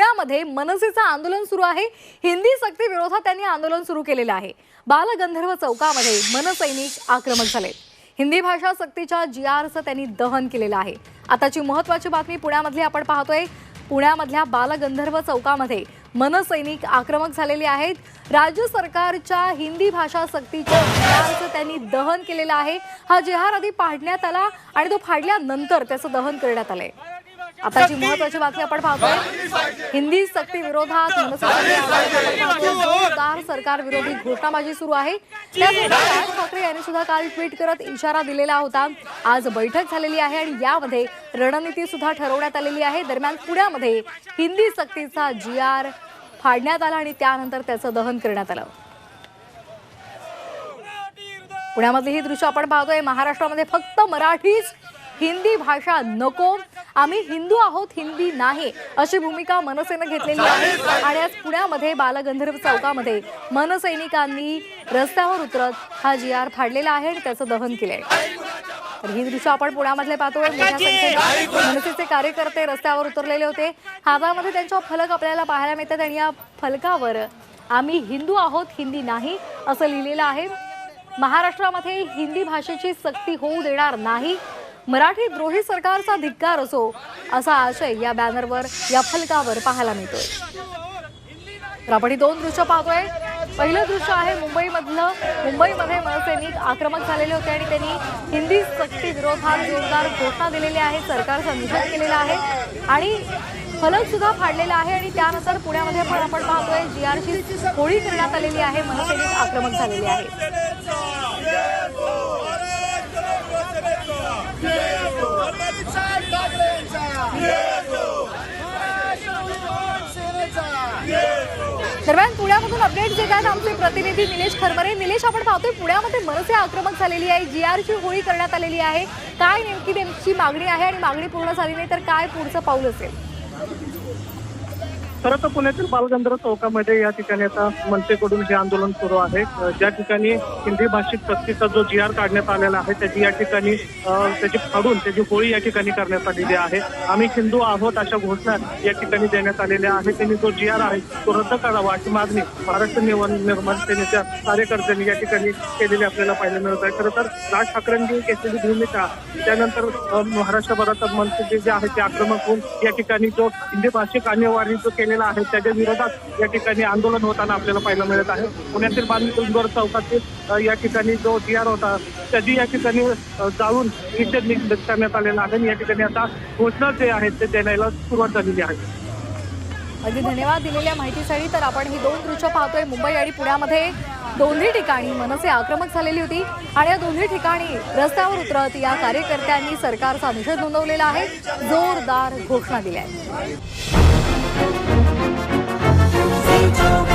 पुण्यामध्ये मनसेचं आंदोलन सुरू आहे. हिंदी सक्ती विरोधात त्यांनी आंदोलन सुरू केलेलं आहे. बालगंधर्व चौकामध्ये मनसैनिक आक्रमक झाले. हिंदी भाषा सक्तीच्या जी आरचं त्यांनी दहन केलेलं आहे. आताची महत्वाची बातमी पुण्यामधली आपण पाहतोय. पुण्यामधल्या बालगंधर्व चौकामध्ये मनसैनिक आक्रमक झालेले आहेत. राज्य सरकारच्या हिंदी भाषा सक्तीच्या जिहारचं त्यांनी दहन केलेलं आहे. हा जिहार आधी पाडण्यात आला आणि तो फाडल्यानंतर त्याचं दहन करण्यात आलंय. आताची महत्वाची बातमी आपण पाहतोय हिंदी सक्ती विरोधात मनसेचे जोरदार सरकार विरोधी घोषणाबाजी सुरू आहे. राज ठाकरे यांनी सुद्धा काल ट्विट करत इशारा दिलेला होता. आज बैठक झालेली आहे आणि यामध्ये रणनीती सुद्धा ठरवण्यात आलेली आहे. दरम्यान पुण्यामध्ये हिंदी सक्तीचा जी आर फाडण्यात आला आणि त्यानंतर त्याचं दहन करण्यात आलं. पुण्यामधली ही दृश्य आपण पाहतोय. महाराष्ट्रामध्ये फक्त मराठीच हिंदी भाषा नको. आम्ही हिंदू आहोत हिंदी नाही अशी भूमिका मनसेनं घेतलेली आहे. आणि आज पुण्यामध्ये बालगंधर्व चौकामध्ये मनसैनिकांनी रस्त्यावर उतरत हा जी आर फाडलेला आहे आणि त्याचं दहन केलंय. तर ही दृश्य आपण पुण्यामधले पाहतोय. मनसेचे कार्यकर्ते रस्त्यावर उतरलेले होते. हातामध्ये त्यांच्या फलक आपल्याला पाहायला मिळतात आणि या फलकावर आम्ही हिंदू आहोत हिंदी नाही असं लिहिलेलं आहे. महाराष्ट्रामध्ये हिंदी भाषेची सक्ती होऊ देणार नाही. मराठी द्रोही सरकारचा धिक्कार असो असा आशय या बॅनरवर या फलकावर पाहायला मिळतोय. तर आपण ही दोन दृश्य पाहतोय. पहिलं दृश्य आहे मुंबईमधलं. मुंबईमध्ये मनसैनिक आक्रमक झालेले होते आणि त्यांनी हिंदी सक्ती विरोधात जोरदार घोषणा दिलेली आहे सरकारचा निषेध केलेला आहे. आणि फलक सुद्धा फाडलेला आहे आणि त्यानंतर पुण्यामध्ये पण आपण पाहतोय जी आरची होळी करण्यात आलेली आहे. मनसैनिक आक्रमक झालेले आहे. दरम्यान पुण्यामधून अपडेट देत आहेत आमचे प्रतिनिधी निलेश खरमरे. निलेश आपण पाहतोय पुण्यामध्ये मनसे आक्रमक झालेली आहे. जी आरची होळी करण्यात आलेली आहे. काय नेमकी त्यांची मागणी आहे आणि मागणी पूर्ण झाली नाही तर काय पुढचं पाऊल असेल? खरं तर पुण्यातील बालगंधर्व चौकामध्ये या ठिकाणी आता मनसेकडून हे आंदोलन सुरू आहे. ज्या ठिकाणी हिंदी भाषिक सक्तीचा जो जी आर काढण्यात आलेला आहे त्याची या ठिकाणी त्याची फाडून त्याची होळी या ठिकाणी करण्यात आलेली आहे. आम्ही हिंदू आहोत अशा घोषणा या ठिकाणी देण्यात आलेल्या आहे त्यांनी जो जी आर आहे तो रद्द करावा अशी मागणी महाराष्ट्र निवड निर्माण सेनेच्या कार्यकर्त्यांनी या ठिकाणी केलेली आपल्याला पाहायला मिळत आहे. खरं तर राज ठाकरेंनी घेतलेली भूमिका त्यानंतर महाराष्ट्रभरात मनसेचे जे आहे ते आक्रमक होऊन या ठिकाणी जो हिंदी भाषिक अनिवार्य जो केलेला आहे त्याच्या विरोधात या ठिकाणी आंदोलन होताना आपल्याला पाहायला मिळत आहे. पुण्यातील बांधवर चौकातील या ठिकाणी जो जी होता त्याची या ठिकाणी जाऊन जाळून निषेध निषेध करण्यात आलेला आहे. आणि या ठिकाणी आता घोषणा जे आहेत ते देण्याला सुरुवात झालेली आहे. अगदी धन्यवाद दिलेल्या माहितीसाठी. तर आपण ही दोन दृश्य पाहतोय. मुंबई आणि पुण्यामध्ये दोन्ही ठिकाणी मनसे आक्रमक झालेली होती. आणि या दोन्ही ठिकाणी रस्त्यावर उतरत या कार्यकर्त्यांनी सरकारचा निषेध नोंदवलेला आहे. जोरदार घोषणा दिल्या आहेत. Say you.